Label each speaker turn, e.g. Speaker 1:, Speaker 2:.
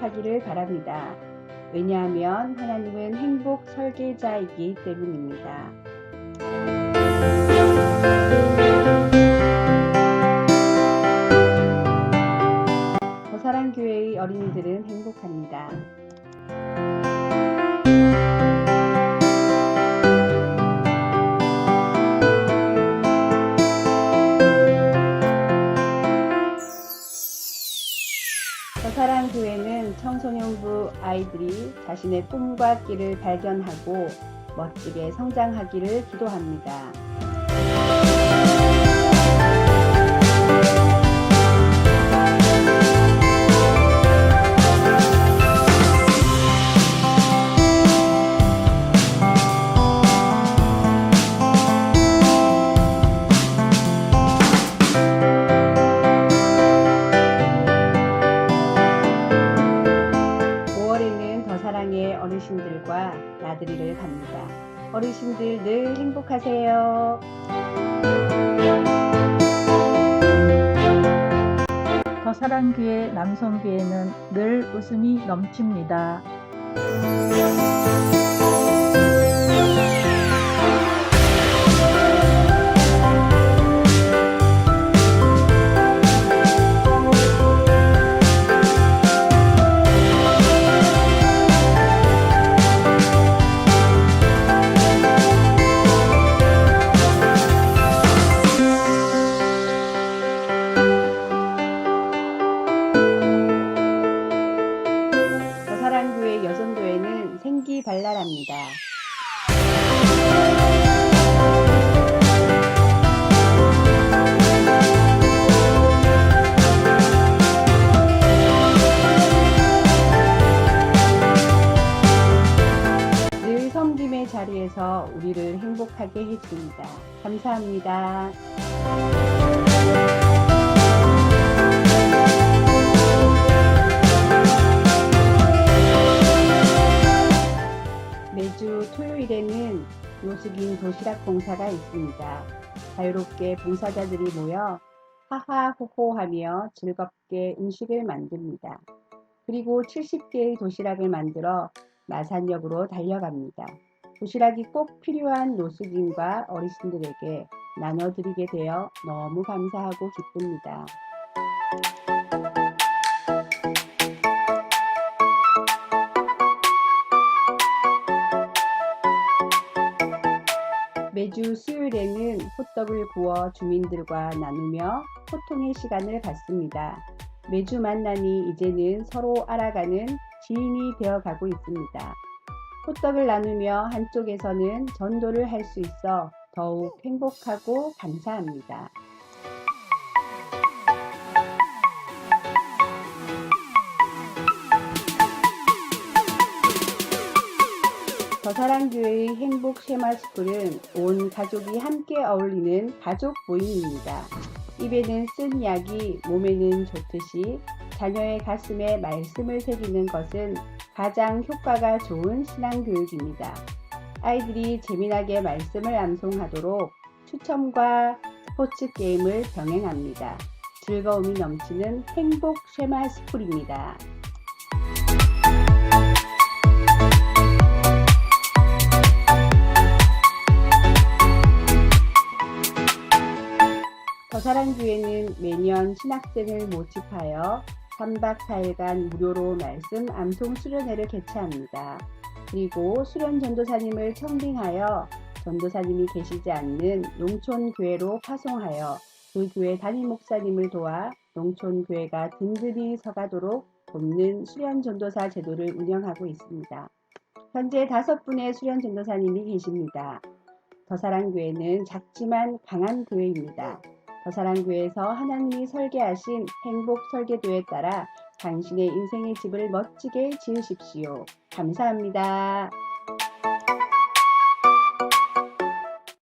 Speaker 1: 되기를 바랍니다. 왜냐하면 하나님은 행복 설계자이기 때문입니다. 사랑교회는 청소년부 아이들이 자신의 꿈과 길을 발견하고 멋지게 성장하기를 기도합니다. 어르신들과 나들이를 갑니다. 어르신들 늘 행복하세요.
Speaker 2: 더 사랑교회 남성교회는 늘 웃음이 넘칩니다.
Speaker 1: 생기발랄합니다. 늘 섬김의 자리에서 우리를 행복하게 해줍니다. 감사합니다. 봉사가 있습니다. 자유롭게 봉사자들이 모여 하하호호하며 즐겁게 음식을 만듭니다. 그리고 70개의 도시락을 만들어 마산역으로 달려갑니다. 도시락이 꼭 필요한 노숙인과 어르신들에게 나눠드리게 되어 너무 감사하고 기쁩니다. 매주 수요일에는 호떡을 구워 주민들과 나누며 소통의 시간을 갖습니다. 매주 만나니 이제는 서로 알아가는 지인이 되어 가고 있습니다. 호떡을 나누며 한쪽에서는 전도를 할 수 있어 더욱 행복하고 감사합니다. 저사랑교회의 행복 쉐마스쿨은 온 가족이 함께 어울리는 가족 모임입니다. 입에는 쓴 약이 몸에는 좋듯이 자녀의 가슴에 말씀을 새기는 것은 가장 효과가 좋은 신앙교육입니다. 아이들이 재미나게 말씀을 암송하도록 추첨과 스포츠 게임을 병행합니다. 즐거움이 넘치는 행복 쉐마 스쿨입니다. 더사랑교회는 매년 신학생을 모집하여 3박 4일간 무료로 말씀 암송 수련회를 개최합니다. 그리고 수련 전도사님을 청빙하여 전도사님이 계시지 않는 농촌 교회로 파송하여 그 교회 담임 목사님을 도와 농촌 교회가 든든히 서가도록 돕는 수련 전도사 제도를 운영하고 있습니다. 현재 다섯 분의 수련 전도사님이 계십니다. 더사랑교회는 작지만 강한 교회입니다. 더사랑교회에서 하나님이 설계하신 행복 설계도에 따라 당신의 인생의 집을 멋지게 지으십시오. 감사합니다.